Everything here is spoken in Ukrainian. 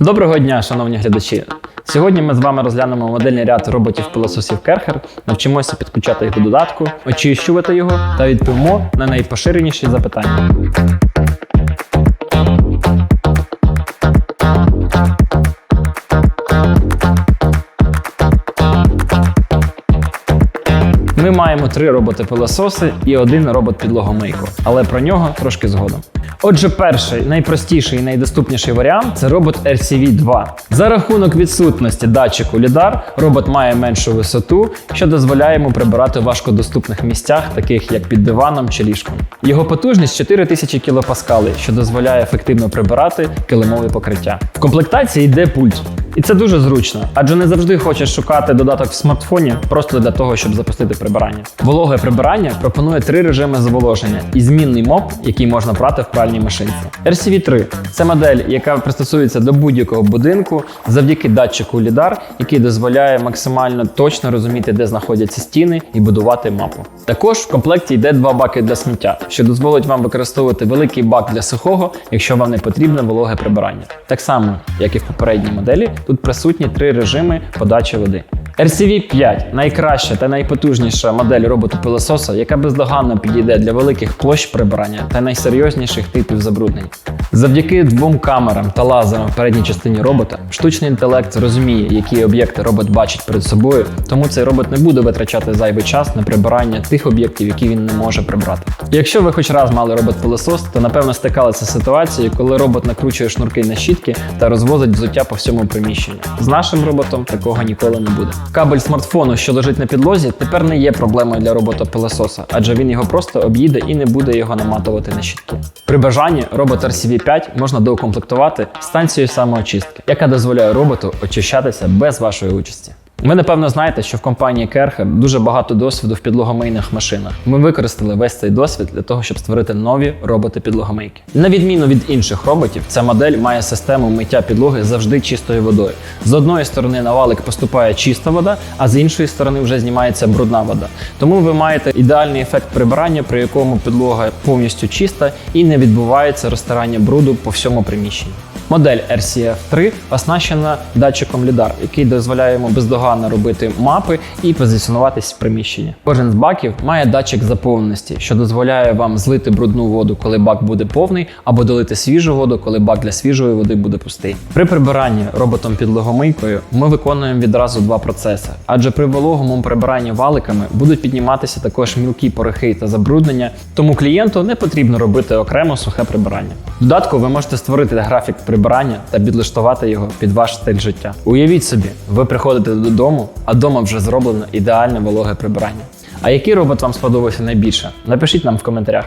Доброго дня, шановні глядачі! Сьогодні ми з вами розглянемо модельний ряд роботів-пилососів Керхер, навчимося підключати їх до додатку, очищувати його та відповімо на найпоширеніші запитання. Ми маємо три роботи-пилососи і один робот-підлогомийку, але про нього трошки згодом. Отже, перший, найпростіший і найдоступніший варіант це робот RCV2. За рахунок відсутності датчику LiDAR, робот має меншу висоту, що дозволяє йому прибирати в важкодоступних місцях, таких як під диваном чи ліжком. Його потужність 4000 кПа, що дозволяє ефективно прибирати килимове покриття. В комплектації йде пульт. І це дуже зручно, адже не завжди хочеш шукати додаток в смартфоні просто для того, щоб запустити прибирання. Вологе прибирання пропонує три режими зволоження і змінний моп, який можна прати в пральній машинці. RCV3 це модель, яка пристосується до будь-якого будинку завдяки датчику LiDAR, який дозволяє максимально точно розуміти, де знаходяться стіни, і будувати мапу. Також в комплекті йде два баки для сміття, що дозволить вам використовувати великий бак для сухого, якщо вам не потрібне вологе прибирання. Так само, як і в попередній моделі, тут присутні три режими подачі води. RCV 5 найкраща та найпотужніша модель роботу-пилососа, яка бездоганно підійде для великих площ прибирання та найсерйозніших типів забруднень. Завдяки двом камерам та лазерам в передній частині робота, штучний інтелект розуміє, які об'єкти робот бачить перед собою, тому цей робот не буде витрачати зайвий час на прибирання тих об'єктів, які він не може прибрати. Якщо ви хоч раз мали робот-пилосос, то напевно стикалися з ситуацією, коли робот накручує шнурки на щітки та розвозить взуття по всьому приміщенню. З нашим роботом такого ніколи не буде. Кабель смартфону, що лежить на підлозі, тепер не є проблемою для робота-пилососа, адже він його просто об'їде і не буде його наматувати на щітки. При бажанні робот RCV5 можна доукомплектувати станцією самоочистки, яка дозволяє роботу очищатися без вашої участі. Ви напевно знаєте, що в компанії Керхер дуже багато досвіду в підлогомийних машинах. Ми використали весь цей досвід для того, щоб створити нові роботи-підлогомийки. На відміну від інших роботів, ця модель має систему миття підлоги завжди чистою водою. З одної сторони на валик поступає чиста вода, а з іншої сторони вже знімається брудна вода. Тому ви маєте ідеальний ефект прибирання, при якому підлога повністю чиста і не відбувається розтирання бруду по всьому приміщенні. Модель RCF3 оснащена датчиком LiDAR, який дозволяє йому бездоганно робити мапи і позиціонуватись в приміщенні. Кожен з баків має датчик заповненості, що дозволяє вам злити брудну воду, коли бак буде повний, або долити свіжу воду, коли бак для свіжої води буде пустий. При прибиранні роботом підлогомийкою ми виконуємо відразу два процеси, адже при вологому прибиранні валиками будуть підніматися також мілкі порохи та забруднення, тому клієнту не потрібно робити окремо сухе прибирання. Додатку ви можете створити графік прибирання та підлаштувати його під ваш стиль життя. Уявіть собі, ви приходите додому, а вдома вже зроблено ідеальне вологе прибирання. А який робот вам сподобався найбільше? Напишіть нам в коментарях.